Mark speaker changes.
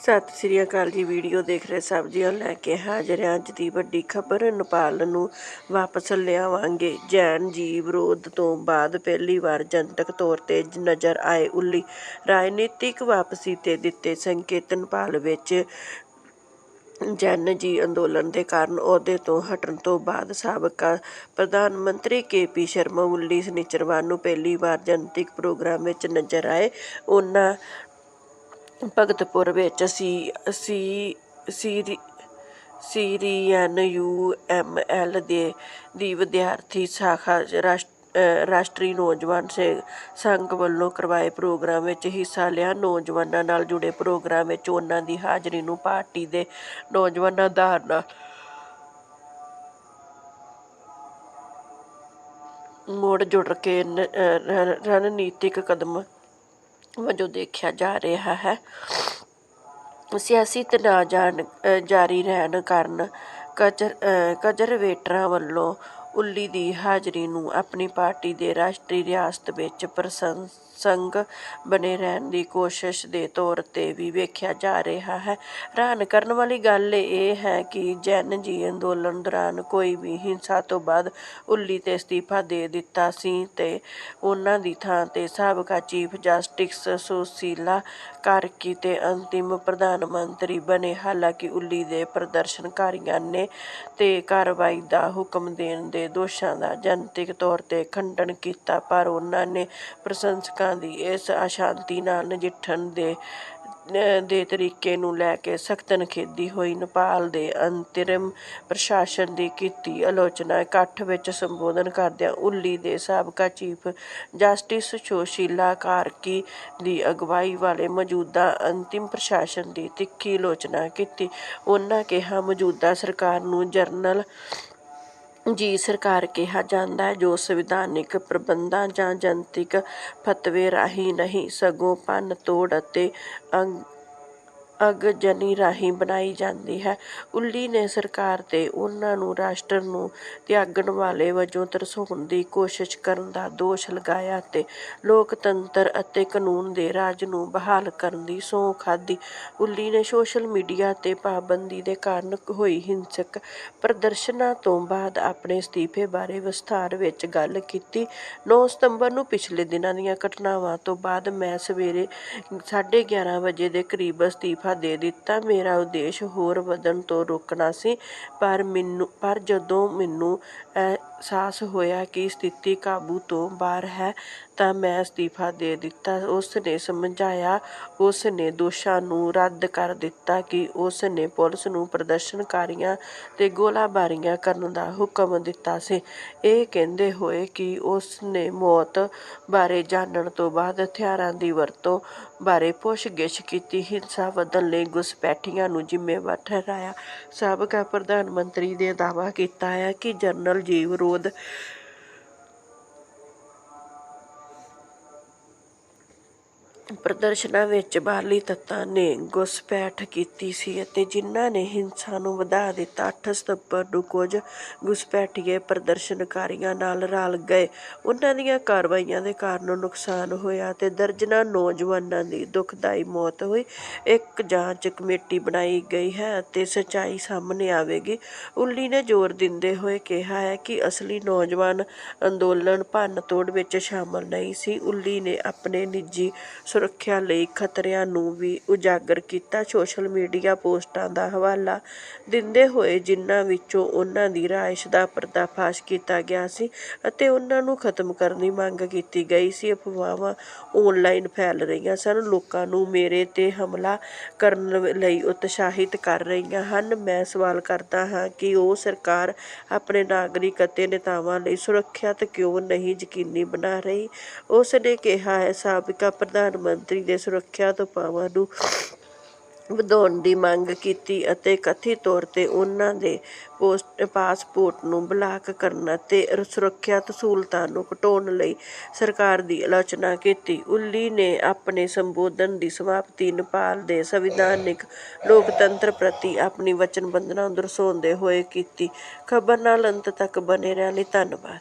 Speaker 1: ਸਤਿ ਸ੍ਰੀ ਅਕਾਲ ਜੀ, ਵੀਡੀਓ ਦੇਖ ਰਹੇ ਸਭ ਜੀਓ ਲੈ ਕੇ ਹਾਜ਼ਰ ਹਾਂ ਅੱਜ ਦੀ ਵੱਡੀ ਖਬਰ, ਨੇਪਾਲ ਨੂੰ ਵਾਪਸ ਲਿਆਵਾਂਗੇ। ਜੈਨ ਜੀ ਵਿਰੋਧ ਤੋਂ ਬਾਅਦ ਪਹਿਲੀ ਵਾਰ ਜਨਤਕ ਤੌਰ ਤੇ ਨਜ਼ਰ ਆਏ ਉੱਲੀ। ਰਾਜਨੀਤਿਕ ਵਾਪਸੀ ਤੇ ਦਿੱਤੇ ਸੰਕੇਤ, ਨੇਪਾਲ ਵਿੱਚ ਜੈਨ ਜੀ ਅੰਦੋਲਨ ਦੇ ਕਾਰਨ ਅਹੁਦੇ ਤੋਂ ਹਟਣ ਤੋਂ ਬਾਅਦ ਸਾਬਕਾ ਪ੍ਰਧਾਨ ਮੰਤਰੀ ਕੇ ਪੀ ਸ਼ਰਮਾ ਉੱਲੀ ਸ਼ਨਿਚਰਵਾਰ ਨੂੰ ਪਹਿਲੀ ਵਾਰ ਜਨਤਕ ਪ੍ਰੋਗਰਾਮ ਵਿੱਚ ਨਜ਼ਰ ਆਏ। ਉਹਨਾਂ ਭਗਤਪੁਰ ਵਿੱਚ ਸੀ ਸੀ, ਸੀਰੀ ਐਨ ਯੂ ਐਮ ਐਲ ਦੇ, ਦੀ ਵਿਦਿਆਰਥੀ ਸ਼ਾਖਾ ਰਾਸ਼- ਰਾਸ਼ਟਰੀ ਨੌਜਵਾਨ ਸੇ- ਸੰਘ ਵੱਲੋਂ ਕਰਵਾਏ ਪ੍ਰੋਗਰਾਮ ਵਿੱਚ ਹਿੱਸਾ ਲਿਆ। ਨੌਜਵਾਨਾਂ ਨਾਲ ਜੁੜੇ ਪ੍ਰੋਗਰਾਮ ਵਿੱਚ ਉਹਨਾਂ ਦੀ ਹਾਜ਼ਰੀ ਨੂੰ ਪਾਰਟੀ ਦੇ ਨੌਜਵਾਨਾਂ ਆਧਾਰ ਨਾਲ ਮੋੜ ਜੁੜ ਕੇ ਰਣਨੀਤਿਕ ਕਦਮ ਵਜੋਂ ਦੇਖਿਆ ਜਾ ਰਿਹਾ ਹੈ। ਸਿਆਸੀ ਤਣਾਅ ਜਾਣ ਅ, ਜਾਰੀ ਰਹਿਣ ਕਾਰਨ ਕਜਰ ਅ, ਕਜ਼ਰਵੇਟਰਾਂ ਵੱਲੋਂ ਉੱਲੀ ਦੀ ਹਾਜ਼ਰੀ ਨੂੰ ਆਪਣੀ ਪਾਰਟੀ ਦੇ ਰਾਸ਼ਟਰੀ ਰਿਆਸਤ ਵਿੱਚ ਪ੍ਰਸੰਗ ਬਣੇ ਰਹਿਣ ਦੀ ਕੋਸ਼ਿਸ਼ ਦੇ ਤੌਰ ਤੇ ਵੀ ਵੇਖਿਆ ਜਾ ਰਿਹਾ ਹੈ। ਹੈਰਾਨ ਕਰਨ ਵਾਲੀ ਗੱਲ ਇਹ ਹੈ ਕਿ ਜੈਨ ਜੀ ਅੰਦੋਲਨ ਦੌਰਾਨ ਕੋਈ ਵੀ ਹਿੰਸਾ ਤੋਂ ਬਾਅਦ ਉੱਲੀ ਤੇ ਅਸਤੀਫਾ ਦੇ ਦਿੱਤਾ ਸੀ ਤੇ ਉਹਨਾਂ ਦੀ ਥਾਂ ਤੇ ਸਾਬਕਾ ਚੀਫ ਜਸਟਿਸ ਸੁਸ਼ੀਲਾ ਕਾਰਕੀ ਤੇ ਅੰਤਿਮ ਪ੍ਰਧਾਨ ਮੰਤਰੀ ਬਣੇ। ਹਾਲਾਂਕਿ ਉੱਲੀ ਦੇ ਪ੍ਰਦਰਸ਼ਨਕਾਰੀਆਂ ਨੇ ਤੇ ਕਾਰਵਾਈ ਦਾ ਹੁਕਮ ਦੇਣ ਦੇ ਦੋਸ਼ਾਂ ਦਾ ਜਨਤਕ ਤੌਰ ਤੇ ਖੰਡਨ ਕੀਤਾ, ਪਰ ਉਹਨਾਂ ਨੇ ਪ੍ਰਸ਼ੰਸਕਾਂ ਦੀ ਇਸ ਅਸ਼ਾਂਤੀ ਨਾਲ ਨਜਿੱਠਣ ਦੇ ਦੇ ਤਰੀਕੇ ਨੂੰ ਲੈ ਕੇ ਸਖਤ ਨਖੇਦੀ ਹੋਈ ਨੇਪਾਲ ਦੇ ਅੰਤਰਿਮ ਪ੍ਰਸ਼ਾਸਨ ਦੀ ਕੀਤੀ ਆਲੋਚਨਾ, ਇਕੱਠ ਵਿੱਚ ਸੰਬੋਧਨ ਕਰਦਿਆਂ ਉੱਲੀ ਦੇ ਸਾਬਕਾ ਚੀਫ ਜਸਟਿਸ ਸੋਸ਼ੀਲਾ ਕਾਰਕੀ ਦੀ ਅਗਵਾਈ ਵਾਲੇ ਮੌਜੂਦਾ ਅੰਤਿਮ ਪ੍ਰਸ਼ਾਸਨ ਦੀ ਤਿੱਖੀ ਆਲੋਚਨਾ ਕੀਤੀ। ਉਹਨਾਂ ਕਿਹਾ, ਮੌਜੂਦਾ ਸਰਕਾਰ ਨੂੰ ਜਰਨਲ ਜੀ, ਸਰਕਾਰ ਕਿਹਾ ਜਾਂਦਾ ਹੈ, ਜੋ ਸੰਵਿਧਾਨਿਕ ਪ੍ਰਬੰਧਾਂ ਜਾਂ ਜਨਤਕ ਫਤਵੇ ਰਾਹੀਂ ਨਹੀਂ, ਸਗੋਂ ਭੰਨ ਤੋੜ ਅਤੇ ਅੰਗ ਅਗਜਨੀ ਰਾਹੀਂ ਬਣਾਈ ਜਾਂਦੀ ਹੈ। ਉੱਲੀ ਨੇ ਸਰਕਾਰ ਤੇ ਉਹਨਾਂ ਨੂੰ ਰਾਸ਼ਟਰ ਨੂੰ ਤਿਆਗਣ ਵਾਲੇ ਵਜੋਂ ਤਰਸਾਉਣ ਦੀ ਕੋਸ਼ਿਸ਼ ਕਰਨ ਦਾ ਦੋਸ਼ ਲਗਾਇਆ ਤੇ ਲੋਕਤੰਤਰ ਅਤੇ ਕਾਨੂੰਨ ਦੇ ਰਾਜ ਨੂੰ ਬਹਾਲ ਕਰਨ ਦੀ ਸਹੁੰ ਖਾਧੀ। ਉੱਲੀ ਨੇ ਸੋਸ਼ਲ ਮੀਡੀਆ ਤੇ ਪਾਬੰਦੀ ਦੇ ਕਾਰਨ ਹੋਈ ਹਿੰਸਕ ਪ੍ਰਦਰਸ਼ਨਾਂ ਤੋਂ ਬਾਅਦ ਆਪਣੇ ਅਸਤੀਫੇ ਬਾਰੇ ਵਿਸਥਾਰ ਵਿੱਚ ਗੱਲ ਕੀਤੀ। 9 ਸਤੰਬਰ ਨੂੰ ਪਿਛਲੇ ਦਿਨਾਂ ਦੀਆਂ ਘਟਨਾਵਾਂ ਤੋਂ ਬਾਅਦ ਮੈਂ ਸਵੇਰੇ 11:30 ਵਜੇ ਦੇ ਕਰੀਬ ਅਸਤੀਫਾ ਦੇ ਦਿੱਤਾ। ਮੇਰਾ ਉਦੇਸ਼ ਹੋਰ ਵਧਣ ਤੋਂ ਰੋਕਣਾ ਸੀ ਪਰ ਮੈਨੂੰ ਪਰ ਜਦੋਂ ਮੈਨੂੰ ਅਹਿਸਾਸ ਹੋਇਆ ਕਿ ਸਥਿਤੀ ਕਾਬੂ ਤੋਂ ਬਾਹਰ ਹੈ, ਤਾਂ ਮੈਂ ਅਸਤੀਫਾ ਦੇ ਦਿੱਤਾ। ਉਸ ਨੇ ਸਮਝਾਇਆ ਉਸ ਨੇ ਦੋਸ਼ਾਂ ਨੂੰ ਰੱਦ ਕਰ ਦਿੱਤਾ ਕਿ ਉਸ ਨੇ ਪੁਲਿਸ ਨੂੰ ਪ੍ਰਦਰਸ਼ਨਕਾਰੀਆਂ ਤੇ ਗੋਲਾਬਾਰੀਆਂ ਕਰਨ ਦਾ ਹੁਕਮ ਦਿੱਤਾ ਸੀ। ਇਹ ਕਹਿੰਦੇ ਹੋਏ ਕਿ ਉਸ ਨੇ ਮੌਤ ਬਾਰੇ ਜਾਣਨ ਤੋਂ ਬਾਅਦ ਹਥਿਆਰਾਂ ਦੀ ਵਰਤੋਂ ਬਾਰੇ ਪੁੱਛਗਿੱਛ ਕੀਤੀ। ਹਿੰਸਾ ਵਧਣ ਲਈ ਘੁਸਪੈਠੀਆਂ ਨੂੰ ਜ਼ਿੰਮੇਵਾਰ ਠਹਿਰਾਇਆ। ਸਾਬਕਾ ਪ੍ਰਧਾਨ ਮੰਤਰੀ ਨੇ ਦਾਅਵਾ ਕੀਤਾ ਹੈ ਕਿ ਜਨਰਲ ਜੀਵ ਵਿਰੋਧ ਪ੍ਰਦਰਸ਼ਨਾਂ ਵਿੱਚ ਬਾਹਰਲੀ ਤੱਤਾਂ ਨੇ ਘੁਸਪੈਠ ਕੀਤੀ ਸੀ ਅਤੇ ਜਿਨ੍ਹਾਂ ਨੇ ਹਿੰਸਾ ਨੂੰ ਵਧਾ ਦਿੱਤਾ 8 ਸਤੰਬਰ ਨੂੰ ਕੁਝ ਘੁਸਪੈਠੀਏ ਪ੍ਰਦਰਸ਼ਨਕਾਰੀਆਂ ਨਾਲ ਰਲ ਗਏ। ਉਹਨਾਂ ਦੀਆਂ ਕਾਰਵਾਈਆਂ ਦੇ ਕਾਰਨ ਨੁਕਸਾਨ ਹੋਇਆ ਤੇ ਦਰਜਨਾਂ ਨੌਜਵਾਨਾਂ ਦੀ ਦੁਖਦਾਈ ਮੌਤ ਹੋਈ। ਇੱਕ ਜਾਂਚ ਕਮੇਟੀ ਬਣਾਈ ਗਈ ਹੈ ਅਤੇ ਸੱਚਾਈ ਸਾਹਮਣੇ ਆਵੇਗੀ। ਉੱਲੀ ਨੇ ਜ਼ੋਰ ਦਿੰਦੇ ਹੋਏ ਕਿਹਾ ਹੈ ਕਿ ਅਸਲੀ ਨੌਜਵਾਨ ਅੰਦੋਲਨ ਭੰਨ ਤੋੜ ਵਿੱਚ ਸ਼ਾਮਲ ਨਹੀਂ ਸੀ। ਉੱਲੀ ਨੇ ਆਪਣੇ ਨਿੱਜੀ ਸੁਰੱਖਿਆ ਲਈ ਖਤਰਿਆਂ ਨੂੰ ਵੀ ਉਜਾਗਰ ਕੀਤਾ। ਸੋਸ਼ਲ ਮੀਡੀਆ ਪੋਸਟਾਂ ਦਾ ਹਵਾਲਾ ਦਿੰਦੇ ਹੋਏ ਜਿਨ੍ਹਾਂ ਵਿੱਚੋਂ ਉਹਨਾਂ ਦੀ ਰਿਹਾਇਸ਼ ਦਾ ਪਰਦਾਫਾਸ਼ ਕੀਤਾ ਗਿਆ ਸੀ ਅਤੇ ਉਹਨਾਂ ਨੂੰ ਖਤਮ ਕਰਨ ਦੀ ਮੰਗ ਕੀਤੀ ਗਈ ਸੀ। ਅਫਵਾਹਾਂ ਆਨਲਾਈਨ ਫੈਲ ਰਹੀਆਂ ਸਨ। ਲੋਕਾਂ ਨੂੰ ਮੇਰੇ ਤੇ ਹਮਲਾ ਕਰਨ ਲਈ ਉਤਸ਼ਾਹਿਤ ਕਰ ਰਹੀਆਂ ਹਨ। ਮੈਂ ਸਵਾਲ ਕਰਦਾ ਹਾਂ ਕਿ ਉਹ ਸਰਕਾਰ ਆਪਣੇ ਨਾਗਰਿਕ ਅਤੇ ਨੇਤਾਵਾਂ ਲਈ ਸੁਰੱਖਿਅਤ ਕਿਉਂ ਨਹੀਂ ਯਕੀਨੀ ਬਣਾ ਰਹੀ? ਉਸ ਨੇ ਕਿਹਾ ਹੈ, ਸਾਬਕਾ ਪ੍ਰਧਾਨ ਮੰਤਰੀ ਦੇ ਸੁਰੱਖਿਆ ਉਪਾਵਾਂ ਨੂੰ ਵਧਾਉਣ ਦੀ ਮੰਗ ਕੀਤੀ ਅਤੇ ਕਥਿਤ ਤੌਰ ਤੇ ਉਹਨਾਂ ਦੇ ਪੋਸਟ ਪਾਸਪੋਰਟ ਨੂੰ ਬਲਾਕ ਕਰਨ ਅਤੇ ਸੁਰੱਖਿਅਤ ਸਹੂਲਤਾਂ ਨੂੰ ਘਟਾਉਣ ਲਈ ਸਰਕਾਰ ਦੀ ਆਲੋਚਨਾ ਕੀਤੀ। ਉੱਲੀ ਨੇ ਆਪਣੇ ਸੰਬੋਧਨ ਦੀ ਸਮਾਪਤੀ ਨੇਪਾਲ ਦੇ ਸੰਵਿਧਾਨਿਕ ਲੋਕਤੰਤਰ ਪ੍ਰਤੀ ਆਪਣੀ ਵਚਨਬੱਧਤਾ ਦਰਸਾਉਂਦੇ ਹੋਏ ਕੀਤੀ। ਖਬਰ ਨਾਲ ਅੰਤ ਤੱਕ ਬਨੇ ਰਹਿਣ ਲਈ ਧੰਨਵਾਦ।